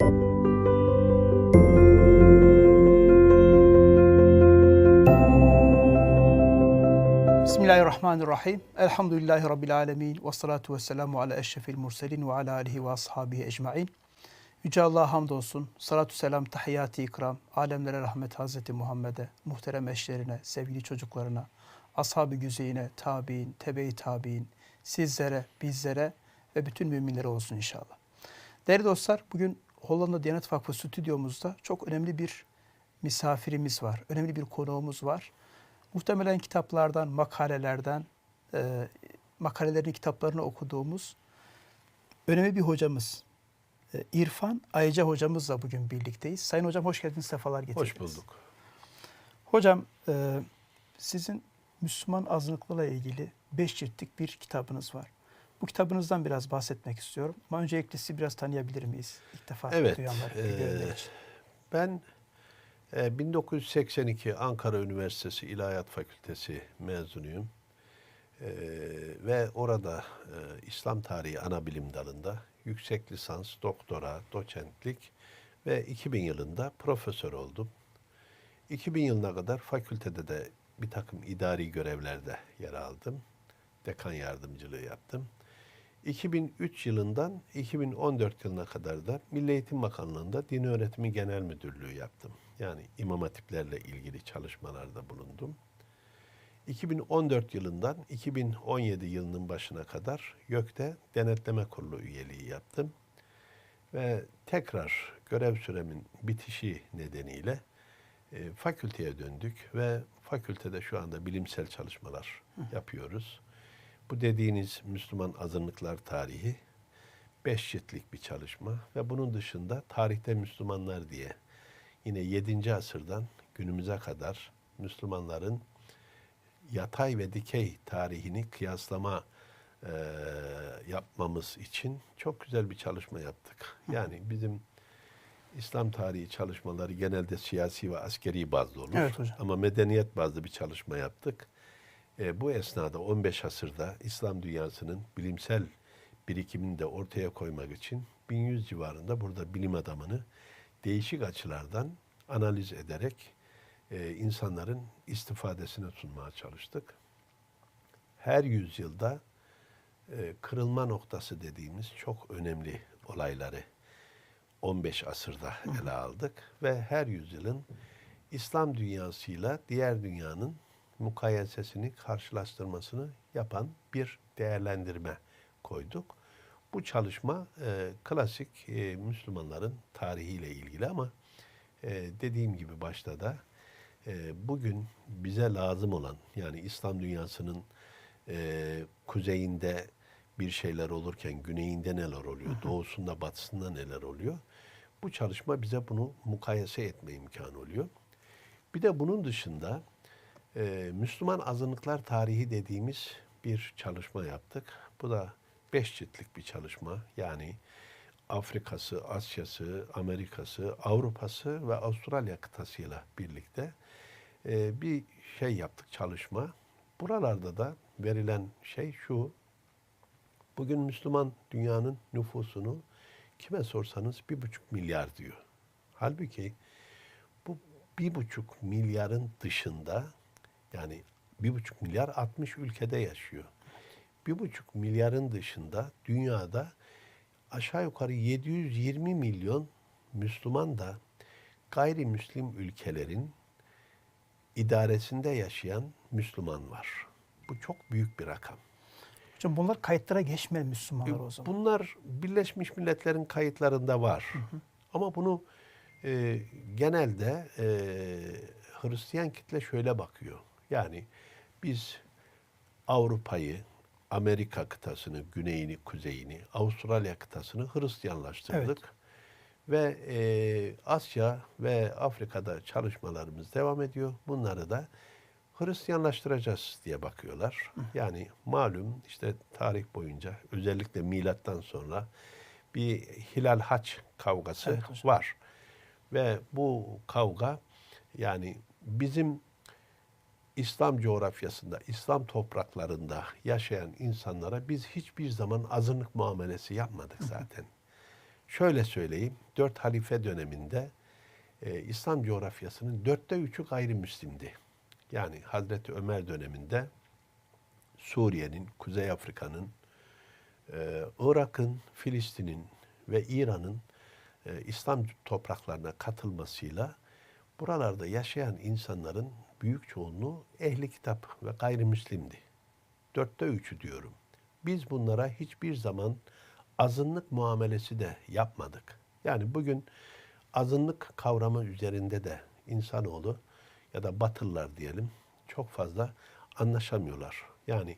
Bismillahirrahmanirrahim. Elhamdülillahi Rabbil alemin. Ve salatu ve selamu ala eşrefil murselin ve ala alihi ve ashabihi ecmain. Yüce Allah'a hamdolsun. Salatu selam, tahiyyatı ikram. Alemlere rahmet Hazreti Muhammed'e, muhterem eşlerine, sevgili çocuklarına, ashab-ı güzeyine, tabi'in, tebe-i tabi'in, sizlere, bizlere ve bütün müminlere olsun inşallah. Değerli dostlar, bugün Hollanda Diyanet Vakfı stüdyomuzda çok önemli bir misafirimiz var. Önemli bir konuğumuz var. Muhtemelen kitaplardan, makalelerden, e, makalelerini, kitaplarını okuduğumuz önemli bir hocamız. E, İrfan Ayca hocamızla bugün birlikteyiz. Sayın hocam hoş geldiniz, sefalar getirdiniz. Hoş bulduk. Hocam, e, sizin Müslüman azınlıklarla ilgili beş ciltlik bir kitabınız var. Bu kitabınızdan biraz bahsetmek istiyorum. Ama öncelikle sizi biraz tanıyabilir miyiz? İlk defa Evet, duyanlar, e, için. Ben e, 1982 Ankara Üniversitesi İlahiyat Fakültesi mezunuyum. E, ve orada e, İslam Tarihi ana bilim dalında yüksek lisans, doktora, doçentlik ve 2000 yılında profesör oldum. 2000 yılına kadar fakültede de bir takım idari görevlerde yer aldım. Dekan yardımcılığı yaptım. 2003 yılından 2014 yılına kadar da Milli Eğitim Bakanlığı'nda Din Öğretimi Genel Müdürlüğü yaptım. Yani imam hatiplerle ilgili çalışmalarda bulundum. 2014 yılından 2017 yılının başına kadar YÖK'te Denetleme Kurulu üyeliği yaptım. Ve tekrar görev süremin bitişi nedeniyle e, fakülteye döndük ve fakültede şu anda bilimsel çalışmalar yapıyoruz. Bu dediğiniz Müslüman azınlıklar tarihi beş ciltlik bir çalışma ve bunun dışında tarihte Müslümanlar diye yine 7. asırdan günümüze kadar Müslümanların yatay ve dikey tarihini kıyaslama e, yapmamız için çok güzel bir çalışma yaptık. Yani bizim İslam tarihi çalışmaları genelde siyasi ve askeri bazlı olur. Evet hocam. Ama medeniyet bazlı bir çalışma yaptık. E, bu esnada 15 asırda İslam dünyasının bilimsel birikimini de ortaya koymak için 1100 civarında burada bilim adamını değişik açılardan analiz ederek e, insanların istifadesine sunmaya çalıştık. Her yüzyılda e, kırılma noktası dediğimiz çok önemli olayları 15 asırda ele aldık ve her yüzyılın İslam dünyasıyla diğer dünyanın mukayesesini, karşılaştırmasını yapan bir değerlendirme koyduk. Bu çalışma e, klasik e, Müslümanların tarihiyle ilgili ama e, dediğim gibi başta da e, bugün bize lazım olan yani İslam dünyasının e, kuzeyinde bir şeyler olurken güneyinde neler oluyor, doğusunda batısında neler oluyor. Bu çalışma bize bunu mukayese etme imkanı oluyor. Bir de bunun dışında e, Müslüman azınlıklar tarihi dediğimiz bir çalışma yaptık. Bu da beş ciltlik bir çalışma. Yani Afrika'sı, Asya'sı, Amerika'sı, Avrupa'sı ve Avustralya kıtasıyla birlikte e, bir şey yaptık çalışma. Buralarda da verilen şey şu. Bugün Müslüman dünyanın nüfusunu kime sorsanız bir buçuk milyar diyor. Halbuki bu bir buçuk milyarın dışında yani bir buçuk milyar 60 ülkede yaşıyor. Bir buçuk milyarın dışında dünyada aşağı yukarı 720 milyon Müslüman da gayrimüslim ülkelerin idaresinde yaşayan Müslüman var. Bu çok büyük bir rakam. Hocam bunlar kayıtlara geçmeyen Müslümanlar o zaman. Bunlar Birleşmiş Milletler'in kayıtlarında var. Ama bunu e, genelde e, Hristiyan kitle şöyle bakıyor. Yani biz Avrupa'yı, Amerika kıtasını, güneyini, kuzeyini, Avustralya kıtasını Hristiyanlaştırdık. Ve e, Asya ve Afrika'da çalışmalarımız devam ediyor. Bunları da Hristiyanlaştıracağız diye bakıyorlar. Yani malum işte tarih boyunca özellikle milattan sonra bir hilal haç kavgası Evet hocam. var. Ve bu kavga yani bizim İslam coğrafyasında, İslam topraklarında yaşayan insanlara biz hiçbir zaman azınlık muamelesi yapmadık zaten. şöyle söyleyeyim. Dört halife döneminde e, İslam coğrafyasının dörtte üçü gayrimüslimdi. Yani Hazreti Ömer döneminde Suriye'nin, Kuzey Afrika'nın, e, Irak'ın, Filistin'in ve İran'ın e, İslam topraklarına katılmasıyla buralarda yaşayan insanların büyük çoğunluğu ehli kitap ve gayrimüslimdi. Dörtte üçü diyorum. Biz bunlara hiçbir zaman azınlık muamelesi de yapmadık. Yani bugün azınlık kavramı üzerinde de insanoğlu ya da batılılar diyelim çok fazla anlaşamıyorlar. Yani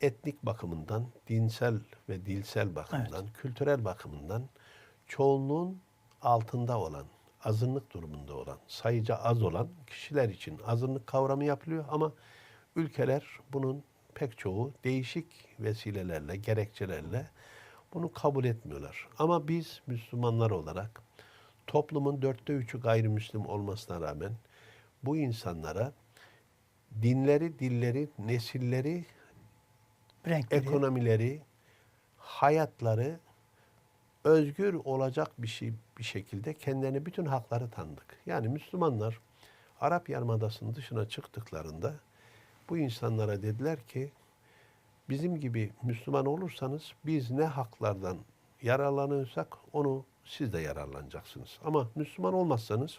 etnik bakımından, dinsel ve dilsel bakımdan, kültürel bakımından çoğunluğun altında olan, azınlık durumunda olan, sayıca az olan kişiler için azınlık kavramı yapılıyor ama ülkeler bunun pek çoğu değişik vesilelerle, gerekçelerle bunu kabul etmiyorlar. Ama biz Müslümanlar olarak toplumun dörtte üçü gayrimüslim olmasına rağmen bu insanlara dinleri, dilleri, nesilleri, Renkleri. ekonomileri, hayatları özgür olacak bir şey bir şekilde kendilerine bütün hakları tanıdık. Yani Müslümanlar Arap Yarımadası'nın dışına çıktıklarında bu insanlara dediler ki bizim gibi Müslüman olursanız biz ne haklardan yararlanıyorsak onu siz de yararlanacaksınız. Ama Müslüman olmazsanız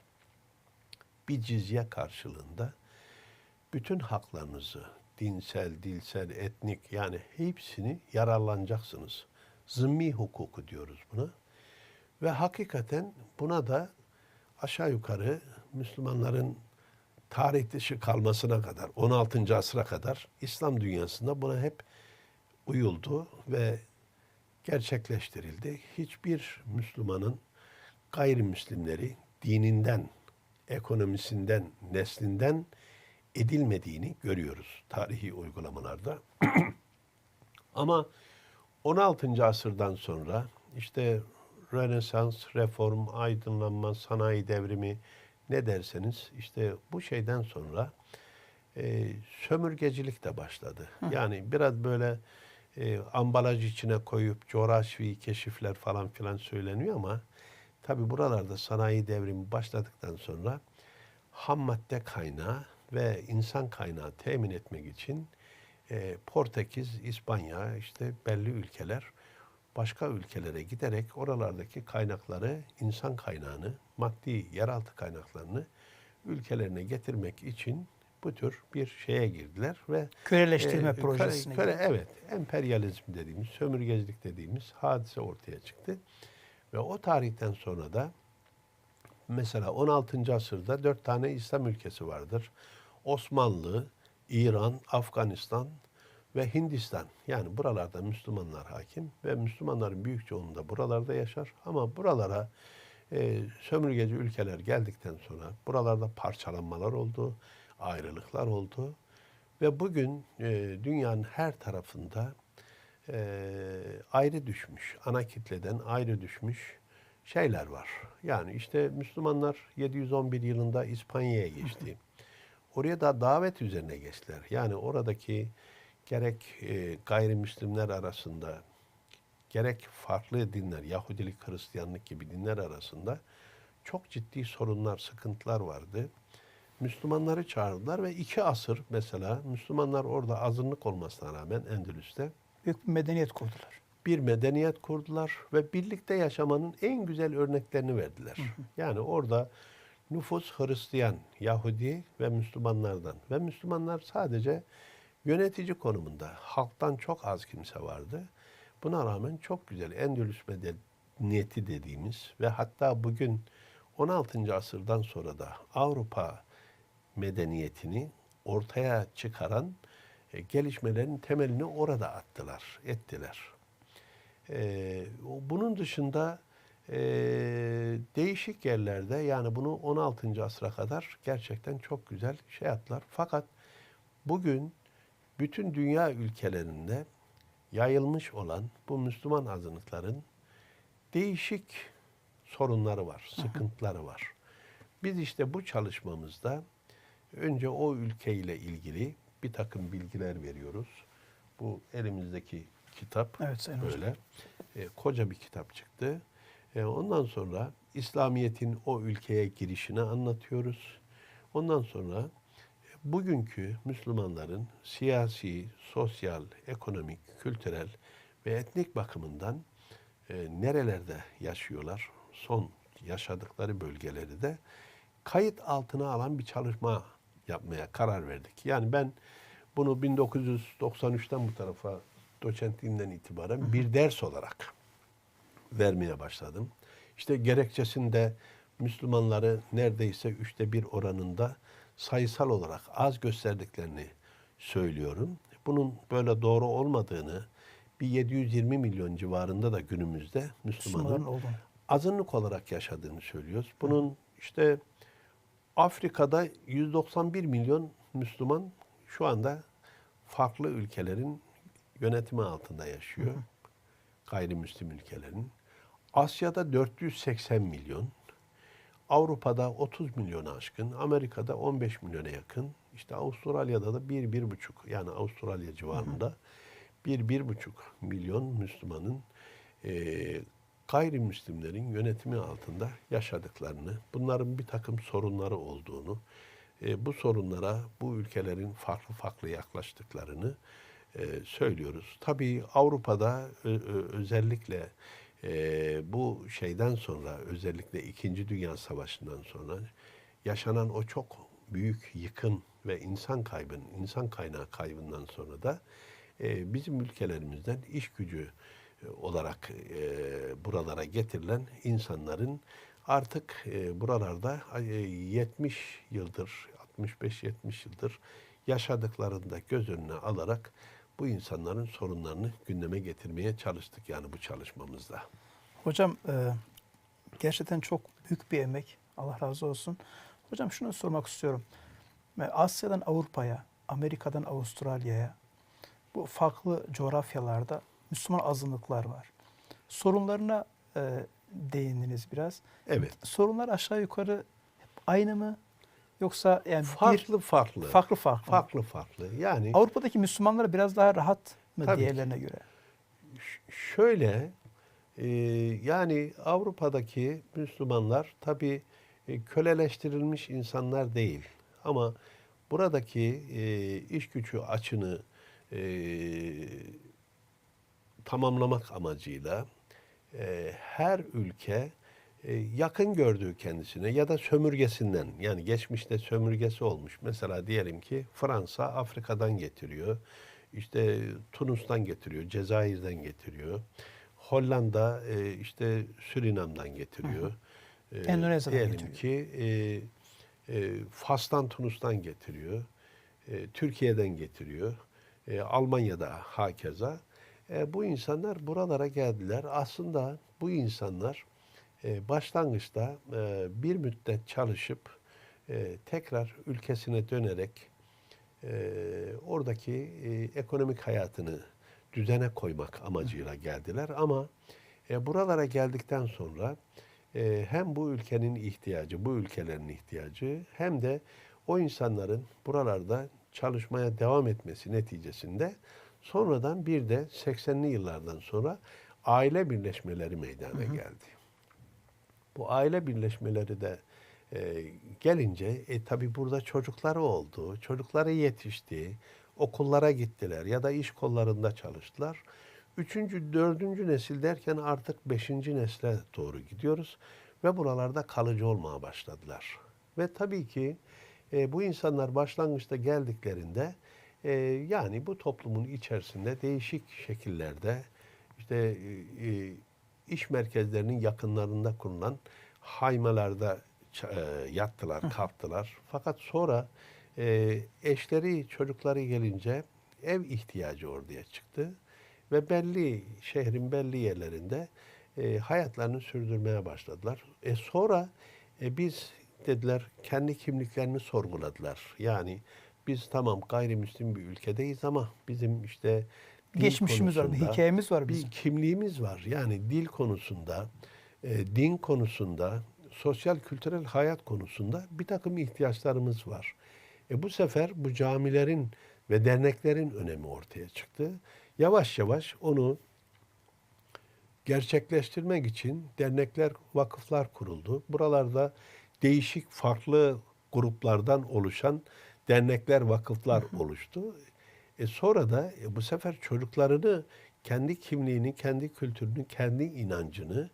bir cizye karşılığında bütün haklarınızı dinsel, dilsel, etnik yani hepsini yararlanacaksınız. Zımmi hukuku diyoruz buna. Ve hakikaten buna da aşağı yukarı Müslümanların tarih dışı kalmasına kadar 16. asra kadar İslam dünyasında buna hep uyuldu ve gerçekleştirildi. Hiçbir Müslümanın gayrimüslimleri dininden, ekonomisinden, neslinden edilmediğini görüyoruz tarihi uygulamalarda. Ama 16. asırdan sonra işte Rönesans, reform, aydınlanma, sanayi devrimi ne derseniz işte bu şeyden sonra e, sömürgecilik de başladı. Yani biraz böyle e, ambalaj içine koyup coğrafi keşifler falan filan söyleniyor ama tabi buralarda sanayi devrimi başladıktan sonra ham madde kaynağı ve insan kaynağı temin etmek için e, Portekiz, İspanya işte belli ülkeler başka ülkelere giderek oralardaki kaynakları, insan kaynağını, maddi yeraltı kaynaklarını ülkelerine getirmek için bu tür bir şeye girdiler ve Köleleştirme e, projesine köle- girdi. evet, emperyalizm dediğimiz, sömürgecilik dediğimiz hadise ortaya çıktı. Ve o tarihten sonra da mesela 16. asırda dört tane İslam ülkesi vardır. Osmanlı, İran, Afganistan ve Hindistan. Yani buralarda Müslümanlar hakim ve Müslümanların büyük çoğunluğu da buralarda yaşar. Ama buralara e, sömürgeci ülkeler geldikten sonra buralarda parçalanmalar oldu, ayrılıklar oldu. Ve bugün e, dünyanın her tarafında e, ayrı düşmüş, ana kitleden ayrı düşmüş şeyler var. Yani işte Müslümanlar 711 yılında İspanya'ya geçti. Oraya da davet üzerine geçtiler. Yani oradaki gerek e, gayrimüslimler arasında gerek farklı dinler, Yahudilik, Hristiyanlık gibi dinler arasında çok ciddi sorunlar, sıkıntılar vardı. Müslümanları çağırdılar ve iki asır mesela Müslümanlar orada azınlık olmasına rağmen Endülüs'te Büyük bir medeniyet kurdular. bir medeniyet kurdular ve birlikte yaşamanın en güzel örneklerini verdiler. Yani orada nüfus Hristiyan, Yahudi ve Müslümanlardan ve Müslümanlar sadece yönetici konumunda. Halktan çok az kimse vardı. Buna rağmen çok güzel Endülüs medeniyeti dediğimiz ve hatta bugün 16. asırdan sonra da Avrupa medeniyetini ortaya çıkaran e, gelişmelerin temelini orada attılar, ettiler. O- bunun dışında e, değişik yerlerde yani bunu 16. asra kadar gerçekten çok güzel şey yaptılar. Fakat bugün bütün dünya ülkelerinde yayılmış olan bu Müslüman azınlıkların değişik sorunları var, sıkıntıları var. Biz işte bu çalışmamızda önce o ülkeyle ilgili bir takım bilgiler veriyoruz. Bu elimizdeki kitap Evet böyle e, koca bir kitap çıktı. E, ondan sonra İslamiyet'in o ülkeye girişini anlatıyoruz. Ondan sonra e, bugünkü Müslümanların siyasi, sosyal, ekonomik, kültürel ve etnik bakımından e, nerelerde yaşıyorlar, son yaşadıkları bölgeleri de kayıt altına alan bir çalışma yapmaya karar verdik. Yani ben bunu 1993'ten bu tarafa doçentliğinden itibaren bir ders olarak vermeye başladım. İşte gerekçesinde Müslümanları neredeyse üçte bir oranında sayısal olarak az gösterdiklerini söylüyorum. Bunun böyle doğru olmadığını bir 720 milyon civarında da günümüzde Müslümanın azınlık olarak yaşadığını söylüyoruz. Bunun işte Afrika'da 191 milyon Müslüman şu anda farklı ülkelerin yönetimi altında yaşıyor. Gayrimüslim ülkelerin. Asya'da 480 milyon. Avrupa'da 30 milyona aşkın. Amerika'da 15 milyona yakın. İşte Avustralya'da da 1-1,5 yani Avustralya civarında 1-1,5 milyon Müslümanın eee gayrimüslimlerin yönetimi altında yaşadıklarını, bunların bir takım sorunları olduğunu, e, bu sorunlara bu ülkelerin farklı farklı yaklaştıklarını e, söylüyoruz. Tabii Avrupa'da ö- ö- özellikle e, bu şeyden sonra, özellikle İkinci Dünya Savaşı'ndan sonra yaşanan o çok büyük yıkım ve insan kaybının, insan kaynağı kaybından sonra da e, bizim ülkelerimizden iş gücü e, olarak e, buralara getirilen insanların artık e, buralarda e, 70 yıldır, 65-70 yıldır yaşadıklarını da göz önüne alarak bu insanların sorunlarını gündeme getirmeye çalıştık yani bu çalışmamızda. Hocam e, gerçekten çok büyük bir emek. Allah razı olsun. Hocam şunu sormak istiyorum. E, Asya'dan Avrupa'ya, Amerika'dan Avustralya'ya bu farklı coğrafyalarda Müslüman azınlıklar var. Sorunlarına e, değindiniz biraz. Evet. Sorunlar aşağı yukarı aynı mı? Yoksa yani Farklı farklı. bir farklı farklı. mı? Farklı farklı. Yani Avrupa'daki Müslümanlar biraz daha rahat mı Tabii diğerlerine göre? Ş- şöyle e, yani Avrupa'daki Müslümanlar tabi köleleştirilmiş insanlar değil ama buradaki e, iş gücü açını e, tamamlamak amacıyla e, her ülke e, yakın gördüğü kendisine ya da sömürgesinden yani geçmişte sömürgesi olmuş. Mesela diyelim ki Fransa Afrika'dan getiriyor. işte Tunus'tan getiriyor, Cezayir'den getiriyor. Hollanda e, işte Surinam'dan getiriyor. E, Endonezya'dan diyelim getiriyor. ki e, e, Fas'tan Tunus'tan getiriyor. E, Türkiye'den getiriyor. E, Almanya'da hakeza. E, bu insanlar buralara geldiler. Aslında bu insanlar e, başlangıçta e, bir müddet çalışıp e, tekrar ülkesine dönerek e, oradaki e, ekonomik hayatını düzene koymak amacıyla geldiler. Ama e, buralara geldikten sonra e, hem bu ülkenin ihtiyacı, bu ülkelerin ihtiyacı hem de o insanların buralarda çalışmaya devam etmesi neticesinde sonradan bir de 80'li yıllardan sonra aile birleşmeleri meydana geldi. Bu aile birleşmeleri de e, gelince e, tabi burada çocukları oldu, çocukları yetişti, okullara gittiler ya da iş kollarında çalıştılar. Üçüncü, dördüncü nesil derken artık beşinci nesle doğru gidiyoruz ve buralarda kalıcı olmaya başladılar. Ve tabii ki e, bu insanlar başlangıçta geldiklerinde e, yani bu toplumun içerisinde değişik şekillerde işte e, e, iş merkezlerinin yakınlarında kurulan haymalarda e, yattılar, kalktılar. Fakat sonra e, eşleri, çocukları gelince ev ihtiyacı ortaya çıktı ve belli şehrin belli yerlerinde e, hayatlarını sürdürmeye başladılar. E sonra e, biz dediler kendi kimliklerini sorguladılar. Yani biz tamam gayrimüslim bir ülkedeyiz ama bizim işte dil Geçmişimiz var, bir hikayemiz var bir bizim. kimliğimiz var. Yani dil konusunda, e, din konusunda, sosyal kültürel hayat konusunda bir takım ihtiyaçlarımız var. E bu sefer bu camilerin ve derneklerin önemi ortaya çıktı. Yavaş yavaş onu gerçekleştirmek için dernekler, vakıflar kuruldu. Buralarda değişik farklı gruplardan oluşan dernekler, vakıflar oluştu. E sonra da e, bu sefer çocuklarını kendi kimliğini, kendi kültürünü, kendi inancını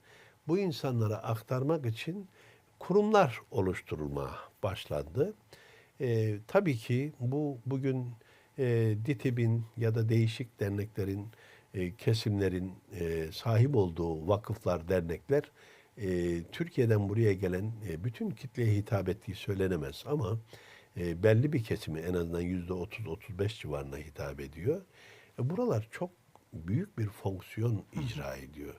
bu insanlara aktarmak için kurumlar oluşturulmaya başlandı. E, tabii ki bu bugün e, DİTİB'in ya da değişik derneklerin, e, kesimlerin e, sahip olduğu vakıflar, dernekler e, Türkiye'den buraya gelen e, bütün kitleye hitap ettiği söylenemez ama e, belli bir kesimi en azından yüzde 30-35 civarına hitap ediyor. E, buralar çok büyük bir fonksiyon icra ediyor.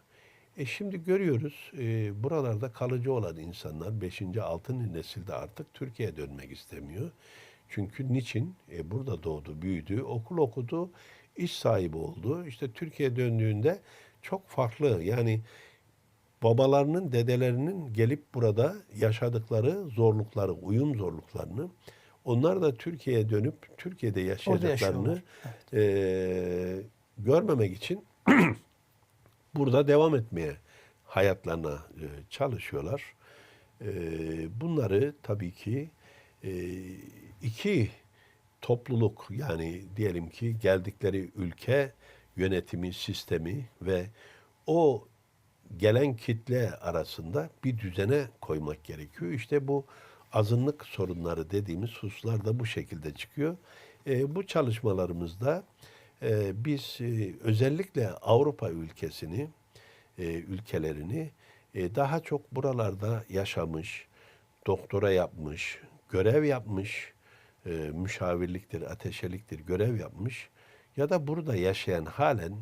E şimdi görüyoruz e, buralarda kalıcı olan insanlar 5. 6. nesilde artık Türkiye'ye dönmek istemiyor. Çünkü niçin? E, burada doğdu, büyüdü, okul okudu, iş sahibi oldu. İşte Türkiye'ye döndüğünde çok farklı yani babalarının, dedelerinin gelip burada yaşadıkları zorlukları, uyum zorluklarını onlar da Türkiye'ye dönüp Türkiye'de yaşayacaklarını eee, görmemek için burada devam etmeye hayatlarına e, çalışıyorlar. E, bunları tabii ki e, iki topluluk yani diyelim ki geldikleri ülke yönetimi sistemi ve o gelen kitle arasında bir düzene koymak gerekiyor. İşte bu azınlık sorunları dediğimiz hususlar da bu şekilde çıkıyor. E, bu çalışmalarımızda e, biz e, özellikle Avrupa ülkesini, e, ülkelerini e, daha çok buralarda yaşamış, doktora yapmış, görev yapmış, e, müşavirliktir, ateşeliktir, görev yapmış ya da burada yaşayan halen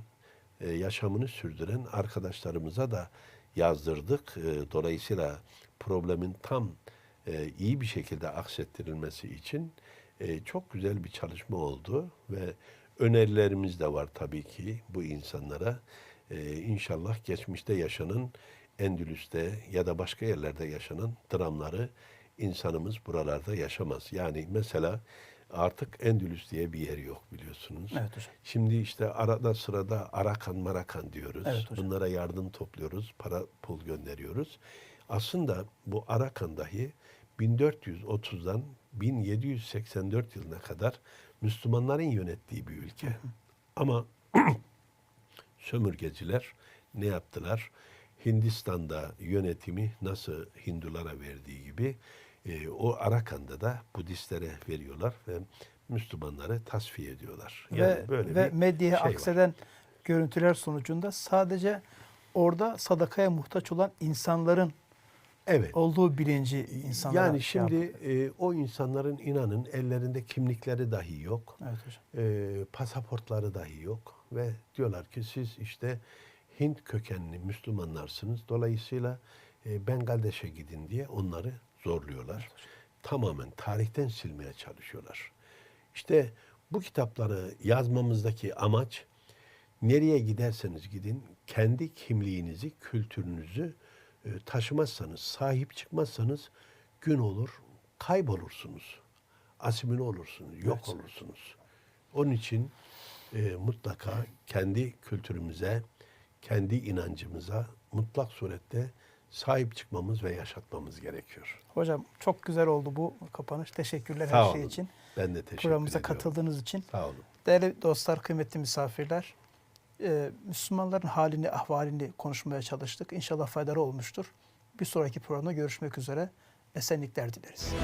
e, yaşamını sürdüren arkadaşlarımıza da yazdırdık. E, dolayısıyla problemin tam e, iyi bir şekilde aksettirilmesi için e, çok güzel bir çalışma oldu ve önerilerimiz de var tabii ki bu insanlara. E, inşallah geçmişte yaşanan Endülüs'te ya da başka yerlerde yaşanan dramları insanımız buralarda yaşamaz. Yani mesela artık Endülüs diye bir yer yok biliyorsunuz. Evet hocam. Şimdi işte arada sırada Arakan Marakan diyoruz. Evet hocam. Bunlara yardım topluyoruz, para pul gönderiyoruz. Aslında bu Arakan dahi 1430'dan 1784 yılına kadar Müslümanların yönettiği bir ülke. Ama sömürgeciler ne yaptılar? Hindistan'da yönetimi nasıl Hindulara verdiği gibi e, o Arakan'da da Budistlere veriyorlar ve Müslümanları tasfiye ediyorlar. ve ve bir medyaya şey var. akseden görüntüler sonucunda sadece orada sadakaya muhtaç olan insanların Evet. olduğu bilinci insanlara Yani şey şimdi e, o insanların inanın ellerinde kimlikleri dahi yok. Evet hocam. e, pasaportları dahi yok ve diyorlar ki siz işte Hint kökenli Müslümanlarsınız. Dolayısıyla e, Bengaldeş'e gidin diye onları zorluyorlar. Tamamen tarihten silmeye çalışıyorlar. İşte bu kitapları yazmamızdaki amaç nereye giderseniz gidin kendi kimliğinizi, kültürünüzü taşımazsanız, sahip çıkmazsanız gün olur, kaybolursunuz. Asimile olursunuz, yok olursunuz. Onun için e, mutlaka kendi kültürümüze, kendi inancımıza mutlak surette sahip çıkmamız ve yaşatmamız gerekiyor. Hocam çok güzel oldu bu kapanış. Teşekkürler Sağ her şey olun. için. Ben de teşekkür Programımıza ediyorum. katıldığınız için. Sağ olun. Değerli dostlar, kıymetli misafirler, e, Müslümanların halini, ahvalini konuşmaya çalıştık. İnşallah faydalı olmuştur. Bir sonraki programda görüşmek üzere. Esenlikler dileriz.